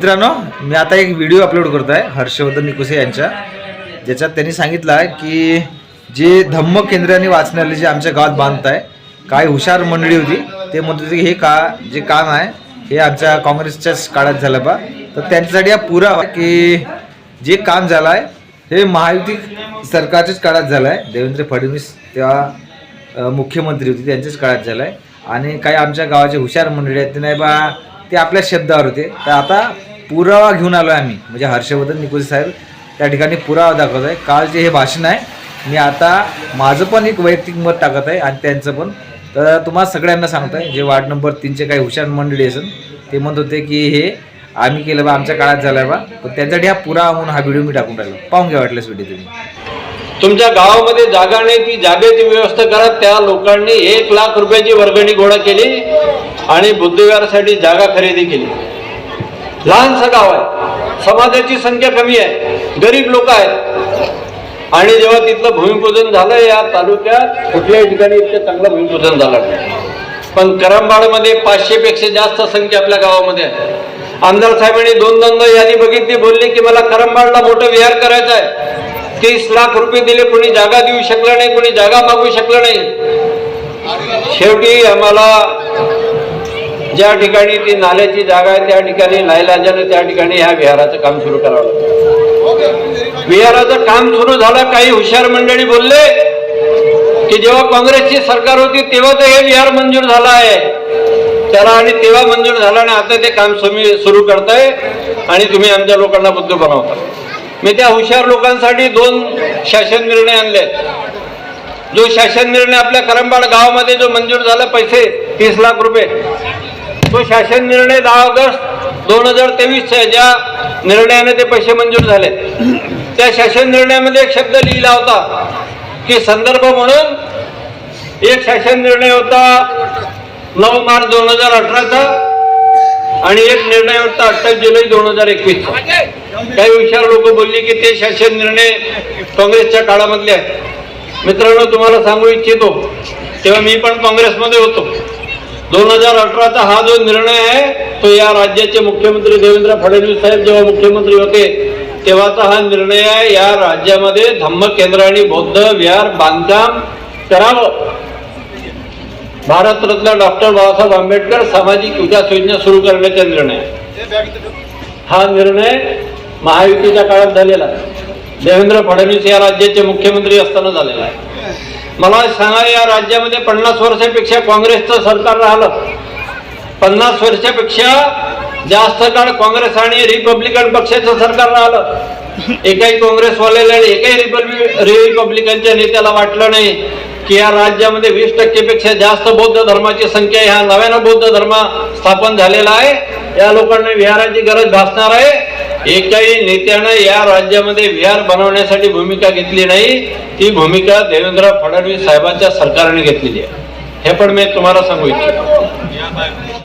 मित्रांनो मी आता एक व्हिडिओ अपलोड करतो आहे हर्षवर्धन निकुसे यांच्या. ज्याच्यात त्यांनी सांगितलं आहे की जे धम्म केंद्राने वाचनालय जे आमच्या गावात बांधत आहे काही हुशार मंडळी होती ते म्हणत होते की हे का जे काम आहे हे आमच्या काँग्रेसच्याच काळात झालं बा. तर त्यांच्यासाठी हा पुरावा की जे काम झालं आहे हे महायुती सरकारच्याच काळात झालं आहे देवेंद्र फडणवीस तेव्हा मुख्यमंत्री होते त्यांच्याच काळात झालं आहे आणि काही आमच्या गावाचे हुशार मंडळी आहेत ते नाही बा ते आपल्या शब्दावर होते. तर आता पुरावा घेऊन आलो आहे आम्ही. म्हणजे हर्षवर्धन निकोजी साहेब त्या ठिकाणी पुरावा दाखवत आहे कालचे हे भाषण आहे मी आता माझं पण एक वैयक्तिक मत टाकत आहे आणि त्यांचं पण. तर तुम्हाला सगळ्यांना सांगतो आहे जे वार्ड नंबर तीनचे काही हुशार मंडळी असेल ते म्हणत होते की हे आम्ही केलं बा आमच्या काळात झालं आहे बा. पण त्यांच्यासाठी हा पुरावा म्हणून हा व्हिडिओ मी टाकून राहिलो. पाहून घ्या वाटल्यास व्हिडिओ तुम्ही. तुमच्या गावामध्ये जागा नाही ती जागेची व्यवस्था करा. त्या लोकांनी एक लाख रुपयाची वर्गणी गोळा केली आणि बुद्धविहारासाठी जागा खरेदी केली. लहानसं गाव आहे. समाजाची संख्या कमी आहे. गरीब लोक आहेत. आणि जेव्हा तिथलं भूमिपूजन झालं या तालुक्यात कुठल्याही ठिकाणी इतकं चांगलं भूमिपूजन झालं पण करंबाडमध्ये पाचशे पेक्षा जास्त संख्या आपल्या गावामध्ये आहे. आमदार साहेबांनी दोन दोनदा यादी बघितली बोलले की मला करंबाडला मोठं विहार करायचं आहे. तीस लाख रुपये दिले कोणी जागा देऊ शकलं नाही कोणी जागा मागू शकलं नाही. शेवटी आम्हाला ज्या ठिकाणी ती नाल्याची जागा आहे त्या ठिकाणी नाईलाजाने त्या ठिकाणी ह्या विहाराचं काम सुरू करावं लागलं विहाराचं काम सुरू झालं काही हुशार मंडळी बोलले की जेव्हा काँग्रेसची सरकार होती तेव्हा तर हे विहार मंजूर झालं आहे. त्याला आणि तेव्हा मंजूर झालं आणि आता ते काम तुम्ही सुरू करताय आणि तुम्ही आमच्या लोकांना बुद्ध बनवता. मी त्या हुशार लोकांसाठी दोन शासन निर्णय आणले जो शासन निर्णय आपल्या करंबाड गावामध्ये जो मंजूर झाला पैसे तीस लाख रुपये. तो शासन निर्णय दहा ऑगस्ट दोन हजार तेवीसच्या ज्या निर्णयाने ते पैसे मंजूर झाले. त्या शासन निर्णयामध्ये एक शब्द लिहिला होता की संदर्भ म्हणून एक शासन निर्णय होता नऊ मार्च दोन हजार अठराचा आणि एक निर्णय होता अठ्ठावीस जुलै दोन हजार एकवीस काही हुशार लोक बोलली की ते शासन निर्णय काँग्रेसच्या काळामधले आहेत. मित्रांनो तुम्हाला सांगू इच्छितो तेव्हा मी पण काँग्रेसमध्ये होतो. दोन हजार अठराचा हा जो निर्णय आहे तो या राज्याचे मुख्यमंत्री देवेंद्र फडणवीस साहेब जेव्हा मुख्यमंत्री होते तेव्हाचा हा निर्णय आहे या राज्यामध्ये धम्म केंद्र आणि बौद्ध विहार बांधकाम करावं. भारतरत्न डॉक्टर बाबासाहेब आंबेडकर सामाजिक विकास योजना सुरू करण्याचा निर्णय. हा निर्णय महायुतीच्या काळात झालेला आहे. देवेंद्र फडणवीस या राज्याचे मुख्यमंत्री असताना झालेला आहे. मला सांगा या राज्यामध्ये पन्नास वर्षापेक्षा काँग्रेसचं सरकार राहिलं. पन्नास वर्षापेक्षा जास्त काळ काँग्रेस आणि रिपब्लिकन पक्षाचं सरकार राहिलं. एकाही काँग्रेसवाल्याला आणि एकाही रिपब्लिक रिपब्लिकनच्या नेत्याला वाटलं नाही की या राज्यामध्ये वीस टक्केपेक्षा जास्त बौद्ध धर्माची संख्या ह्या नव्यानं बौद्ध धर्म स्थापन झालेला आहे. या लोकांना विहाराची गरज भासणार आहे. एकाही नेत्यानं या राज्यामध्ये विहार बनवण्यासाठी भूमिका घेतली नाही ती भूमिका देवेंद्र फडणवीस साहेबांच्या सरकारने घेतलेली आहे. हे पण मी तुम्हाला सांगू इच्छितो.